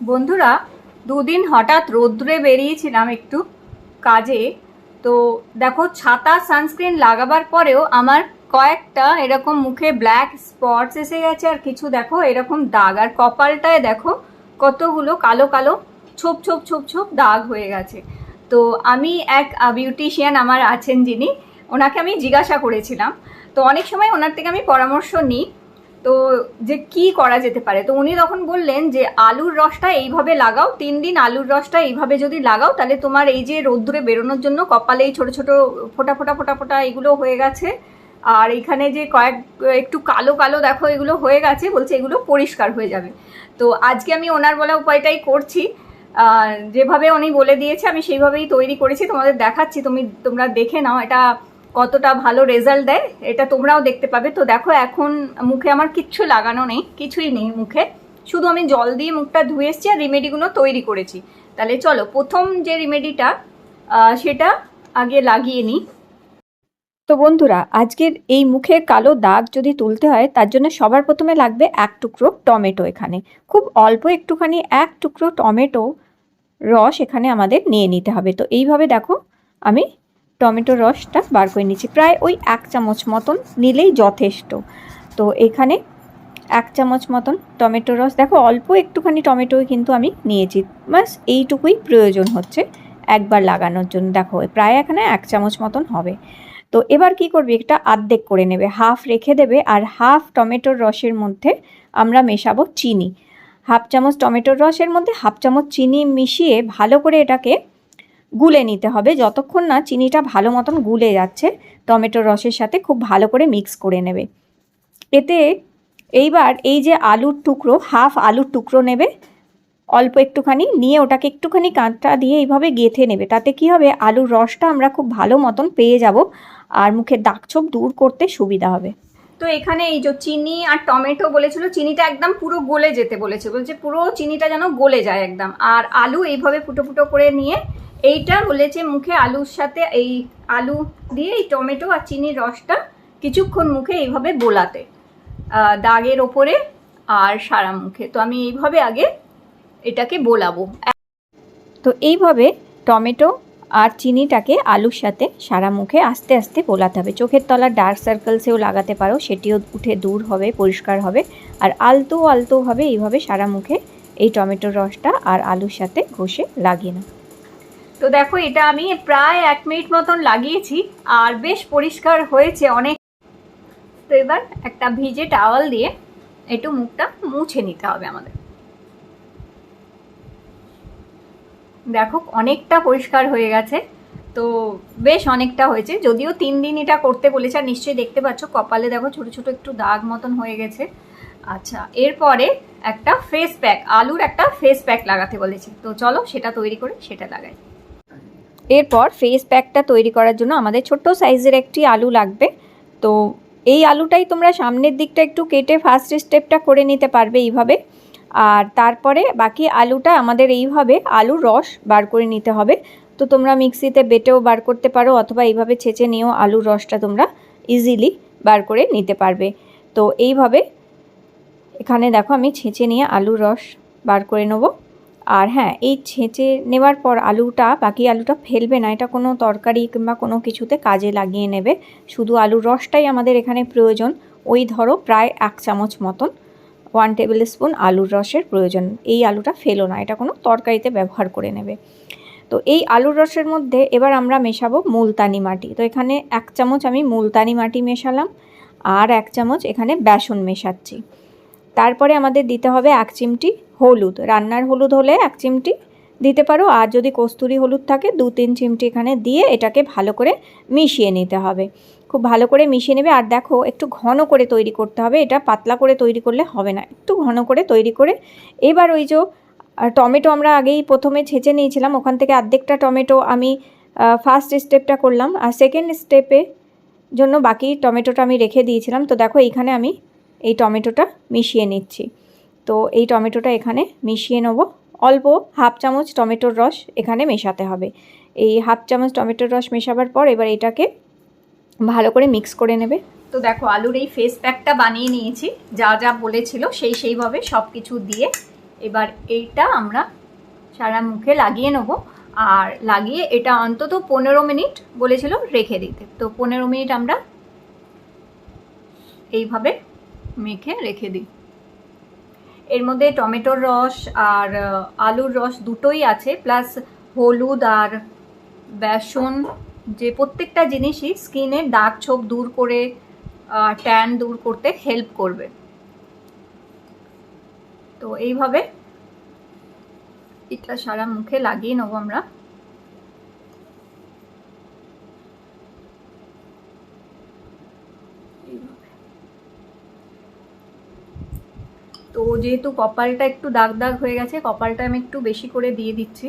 বন্ধুরা, দুদিন হঠাৎ রোদ্রে বেরিয়েছিলাম একটু কাজে। তো দেখো, ছাতা সানস্ক্রিন লাগাবার পরেও আমার কয়েকটা এরকম মুখে ব্ল্যাক স্পটস এসে গেছে আর কিছু দেখো, এরকম দাগ। আর কপালটায় দেখো, কতগুলো কালো কালো ছোপ ছোপ ছোপ ছোপ দাগ হয়ে গেছে। তো আমি এক বিউটিশিয়ান আমার আছেন যিনি, ওনাকে আমি জিজ্ঞাসা করেছিলাম। তো অনেক সময় ওনার থেকে আমি পরামর্শ নিই। তো যে কি করা যেতে পারে? তো উনি তখন বললেন যে, আলুর রসটা এইভাবে লাগাও, তিন দিন আলুর রসটা এইভাবে যদি লাগাও, তাহলে তোমার এই যে রোদ্দুরে বেরোনোর জন্য কপালে এই ছোটো ছোটো ফোটা ফোটা ফোটা ফোটা এগুলো হয়ে গেছে। আর এখানে যে কয়েক, একটু কালো কালো দেখো এগুলো হয়ে গেছে, বলছে এগুলো পরিষ্কার হয়ে যাবে। তো আজকে আমি ওনার বলা উপায়টাই করছি। যেভাবে উনি বলে দিয়েছে, আমি সেইভাবেই তৈরি করেছি, তোমাদের দেখাচ্ছি, তুমি, তোমরা দেখে নাও। এটা কতটা ভালো রেজাল্ট দেয়, এটা তোমরাও দেখতে পাবে। তো দেখো, এখন মুখে আমার কিচ্ছু লাগানো নেই, কিছুই নেই মুখে। শুধু আমি জল দিয়ে মুখটা ধুয়ে এসেছি আর রেমেডিগুলো তৈরি করেছি। তাহলে চলো, প্রথম যে রেমেডিটা সেটা আগে লাগিয়ে নিই। তো বন্ধুরা, আজকের এই মুখের কালো দাগ যদি তুলতে হয়, তার জন্য সবার প্রথমে লাগবে এক টুকরো টমেটো এখানে। খুব অল্প একটুখানি এক টুকরো টমেটো রস এখানে আমাদের নিয়ে নিতে হবে। তো এইভাবে দেখো, আমি টমেটো রসটা বার করে নিচ্ছি প্রায় ওই এক চামচ মতন নিলেই যথেষ্ট। তো এখানে এক চামচ মতন টমেটো রস। দেখো, অল্প একটুখানি টমেটোই কিন্তু আমি নিয়েছি। বাস এইটুকুই প্রয়োজন হচ্ছে একবার লাগানোর জন্য। দেখো, প্রায় এখানে এক চামচ মতন হবে। তো এবার কি করবে, একটা আর্ধেক করে নেবে। হাফ রেখে দেবে আর হাফ টমেটোর রসের মধ্যে আমরা মেশাবো চিনি। হাফ চামচ টমেটোর রসের মধ্যে হাফ চামচ চিনি মিশিয়ে ভালো করে এটাকে গুলে নিতে হবে। যতক্ষণ না চিনিটা ভালো মতন গুলে যাচ্ছে টমেটোর রসের সাথে খুব ভালো করে মিক্স করে নেবে। এতে এইবার এই যে আলুর টুকরো হাফ আলুর টুকরো নেবে, অল্প একটুখানি, নিয়ে ওটাকে একটুখানি কাঁটা দিয়ে এইভাবে গেঁথে নেবে। তাতে কি হবে? আলুর রসটা আমরা খুব ভালো মতন পেয়ে যাব, আর মুখের দাগছোপ দূর করতে সুবিধা হবে। তো এখানে এই যে চিনি আর টমেটো বলেছিল, চিনিটা একদম পুরো গলে যেতে বলেছে। বলছে পুরো চিনিটা যেন গলে যায় একদম। আর আলু এইভাবে ফুটো ফুটো করে নিয়ে, এইটা বলেছে মুখে আলুর সাথে এই আলু দিয়ে এই টমেটো আর চিনির রসটা কিছুক্ষণ মুখে এইভাবে বোলাতে দাগের ওপরে আর সারা মুখে। তো আমি এইভাবে আগে এটাকে বোলাবো। তো এইভাবে টমেটো আর চিনিটাকে আলুর সাথে সারা মুখে আস্তে আস্তে পোলাতে হবে। চোখের তলার ডার্ক সার্কেলসেও লাগাতে পারো, সেটিও উঠে দূর হবে, পরিষ্কার হবে। আর আলতো আলতোভাবে এইভাবে সারা মুখে এই টমেটোর রসটা আর আলুর সাথে ঘষে লাগিয়ে নাও। তো দেখো, এটা আমি প্রায় এক মিনিট মতন লাগিয়েছি আর বেশ পরিষ্কার হয়েছে অনেক। তো এবার একটা ভিজে টাওয়াল দিয়ে একটু মুখটা মুছে নিতে হবে আমাদের। দেখো অনেকটা পরিষ্কার হয়ে গেছে। তো বেশ অনেকটা হয়েছে। যদিও তিন দিন এটা করতে বলেছে, আর নিশ্চয়ই দেখতে পাচ্ছ কপালে দেখো ছোট ছোট একটু দাগ মতন হয়ে গেছে। আচ্ছা এরপরে একটা ফেস প্যাক আলুর একটা ফেস প্যাক লাগাতে বলেছে। তো চলো সেটা তৈরি করে সেটা লাগাই। এরপর ফেস প্যাকটা তৈরি করার জন্য আমাদের ছোট্ট সাইজের একটি আলু লাগবে। তো এই আলুটাই তোমরা সামনের দিকটা একটু কেটে ফার্স্ট স্টেপটা করে নিতে পারবে এইভাবে। আর তারপরে বাকি আলুটা আমাদের এইভাবে আলুর রস বার করে নিতে হবে। তো তোমরা মিক্সিতে বেটেও বার করতে পারো অথবা এইভাবে ছেঁচে নিয়েও আলুর রসটা তোমরা ইজিলি বার করে নিতে পারবে। তো এইভাবে এখানে দেখো আমি ছেঁচে নিয়ে আলুর রস বার করে নেব। আর হ্যাঁ এই ছেঁচে নেওয়ার পর আলুটা, বাকি আলুটা ফেলবে না, এটা কোনো তরকারি কিংবা কোনো কিছুতে কাজে লাগিয়ে নেবে। শুধু আলুর রসটাই আমাদের এখানে প্রয়োজন। ওই ধরো প্রায় এক চামচ মতন। ওয়ান টেবিল স্পুন আলুর রসের প্রয়োজন। এই আলুটা ফেলো না, এটা কোনো তরকারিতে ব্যবহার করে নেবে। তো এই আলুর রসের মধ্যে এবার আমরা মেশাবো মুলতানি মাটি। তো এখানে এক চামচ আমি মুলতানি মাটি মেশালাম আর এক চামচ এখানে বেসন মেশাচ্ছি। তারপরে আমাদের দিতে হবে এক চিমটি হলুদ। রান্নার হলুদ হলে এক চিমটি দিতে পারো। আর যদি কস্তুরি হলুদ থাকে, দু তিন চিমটি এখানে দিয়ে এটাকে ভালো করে মিশিয়ে নিতে হবে। খুব ভালো করে মিশিয়ে নেবে। আর দেখো, একটু ঘন করে তৈরি করতে হবে। এটা পাতলা করে তৈরি করলে হবে না। একটু ঘন করে তৈরি করে এবার ওই যে টমেটো আমরা আগেই প্রথমে ছেঁচে নিয়েছিলাম। ওখান থেকে অর্ধেকটা টমেটো আমি ফার্স্ট স্টেপটা করলাম। আর সেকেন্ড স্টেপে জন্য বাকি টমেটোটা আমি রেখে দিয়েছিলাম। তো দেখো, এইখানে আমি এই টমেটোটা মিশিয়ে নিচ্ছি। তো এই টমেটোটা এখানে মিশিয়ে নেব। অল্প হাফ চামচ টমেটোর রস এখানে মেশাতে হবে। এই হাফ চামচ টমেটোর রস মেশাবার পর এবার এটাকে ভালো করে মিক্স করে নেবে। তো দেখো, আলুর এই ফেস প্যাকটা বানিয়ে নিয়েছি। যা যা বলেছিল সেই সেইভাবে সব কিছু দিয়ে এবার এইটা আমরা সারা মুখে লাগিয়ে নেব। আর লাগিয়ে এটা অন্তত পনেরো মিনিট বলেছিল রেখে দিতে। তো পনেরো মিনিট আমরা এইভাবে মেখে রেখে দিই। এর মধ্যে টমেটোর রস আর আলুর রস দুটোই আছে, প্লাস হলুদ আর বেসন, যে প্রত্যেকটা জিনিসই স্কিনের দাগ ছোপ দূর করে ট্যান দূর করতে হেল্প করবে তো এইভাবে এটা সারা মুখে লাগিয়ে নেব আমরা এইভাবে। তো যেহেতু কপালটা একটু দাগ দাগ হয়ে গেছে, কপালটা আমি একটু বেশি করে দিয়ে দিচ্ছি।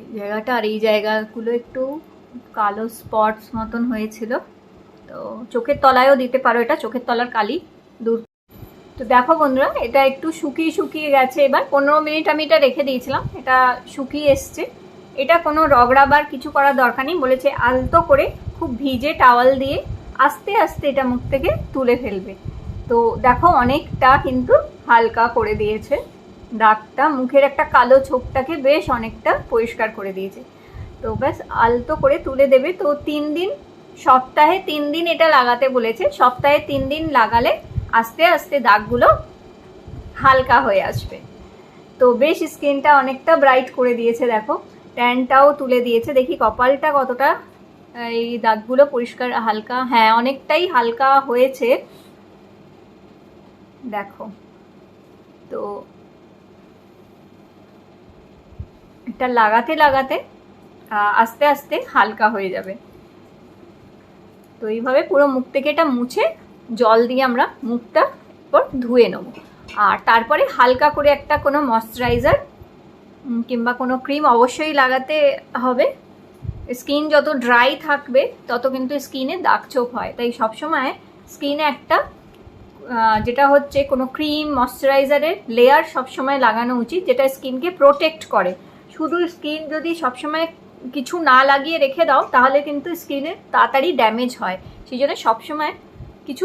এই জায়গাটা আর এই জায়গাগুলো একটু কালো স্পটস মতন হয়েছিল। তো চোখের তলায়ও দিতে পারো এটা, চোখের তলার কালি দূর। তো দেখো বন্ধুরা, এটা একটু শুকিয়ে শুকিয়ে গেছে এবার। পনেরো মিনিট আমি এটা রেখে দিয়েছিলাম, এটা শুকিয়ে এসছে। এটা কোনো রগড়াবার কিছু করার দরকার নেই, বলেছে আলতো করে খুব ভিজে টাওয়াল দিয়ে আস্তে আস্তে এটা মুখ থেকে তুলে ফেলবে। তো দেখো অনেকটা কিন্তু হালকা করে দিয়েছে। দাগটা, মুখের একটা কালো ছোপটাকে বেশ অনেকটা পরিষ্কার করে দিয়েছে। তো ব্যাস, আলতো করে তুলে দেবে। তো তিন দিন, সপ্তাহে তিন দিন এটা লাগাতে বলেছে। সপ্তাহে তিন দিন লাগালে আস্তে আস্তে দাগগুলো হালকা হয়ে আসবে। তো বেশ স্কিনটা অনেকটা ব্রাইট করে দিয়েছে, দেখো। ট্যানটাও তুলে দিয়েছে। দেখি কপালটা কতটা, এই দাগগুলো পরিষ্কার, হালকা হ্যাঁ অনেকটাই হালকা হয়েছে। দেখো। তো এটা লাগাতে লাগাতে আস্তে আস্তে হালকা হয়ে যাবে। তো এইভাবে পুরো মুখ থেকে এটা মুছে জল দিয়ে আমরা মুখটা এরপর ধুয়ে নেব। আর তারপরে হালকা করে একটা কোনো ময়শ্চারাইজার কিংবা কোনো ক্রিম অবশ্যই লাগাতে হবে। স্কিন যত ড্রাই থাকবে, তত কিন্তু স্কিনে দাগ ছোপ হয়। তাই সবসময় স্কিনে একটা যেটা হচ্ছে কোনো ক্রিম ময়শ্চারাইজারের লেয়ার সবসময় লাগানো উচিত, যেটা স্কিনকে প্রোটেক্ট করে। শুধু স্কিন যদি সবসময় কিছু না লাগিয়ে রেখে দাও, তাহলে কিন্তু স্কিনের তাড়াতাড়ি ড্যামেজ হয়। সেই জন্য সবসময় কিছু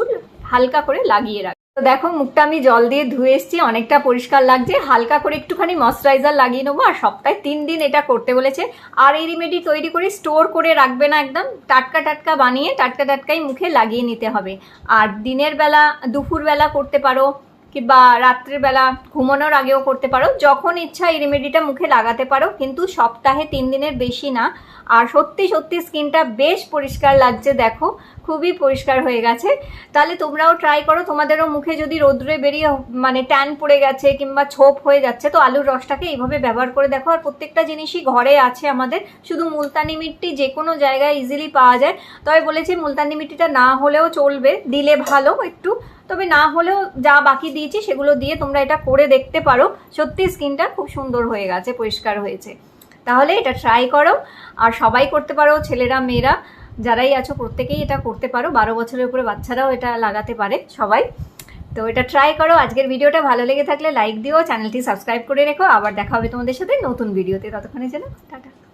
হালকা করে লাগিয়ে রাখ। তো দেখো, মুখটা আমি জল দিয়ে ধুয়ে এসেছি, অনেকটা পরিষ্কার লাগছে। হালকা করে একটুখানি ময়শ্চারাইজার লাগিয়ে নেব, আর সপ্তাহে তিন দিন এটা করতে বলেছে। আর এই রেমেডি তৈরি করে স্টোর করে রাখবে না একদম, টাটকা টাটকা বানিয়ে, টাটকা টাটকাই মুখে লাগিয়ে নিতে হবে। আর দিনের বেলা, দুপুরবেলা করতে পারো কিংবা রাত্রিবেলা ঘুমানোর আগেও করতে পারো। যখন ইচ্ছা এই রেমেডিটা মুখে লাগাতে পারো, কিন্তু সপ্তাহে তিন দিনের বেশি না। আর সত্যি সত্যি স্কিনটা বেশ পরিষ্কার লাগছে, দেখো, খুবই পরিষ্কার হয়ে গেছে। তাহলে তোমরাও ট্রাই করো, তোমাদেরও মুখে যদি রোদ্রে বেরিয়ে মানে ট্যান পড়ে গেছে কিংবা ছোপ হয়ে যাচ্ছে, তো আলুর রসটাকে এইভাবে ব্যবহার করে দেখো। আর প্রত্যেকটা জিনিসই ঘরে আছে আমাদের, শুধু মুলতানি মিট্টি যে কোনো জায়গায় ইজিলি পাওয়া যায়। তবে বলেছি, মুলতানি মিট্টিটা না হলেও চলবে, দিলে ভালো একটু। তবে না হলেও যা বাকি দিয়েছি, সেগুলো দিয়ে তোমরা এটা করে দেখতে পারো। সত্যি স্কিনটা খুব সুন্দর হয়ে গেছে, পরিষ্কার হয়েছে। তাহলে এটা ট্রাই করো। আর সবাই করতে পারো, ছেলেরা, মেয়েরা, যারাই আছো, প্রত্যেকেই এটা করতে পারো। বারো বছরের উপরে বাচ্চারাও এটা লাগাতে পারে, সবাই। তো এটা ট্রাই করো। আজকের ভিডিওটা ভালো লেগে থাকলে লাইক দিও, চ্যানেলটি সাবস্ক্রাইব করে রেখো। আবার দেখা হবে তোমাদের সাথে নতুন ভিডিওতে। ততক্ষণে যেন টাটা।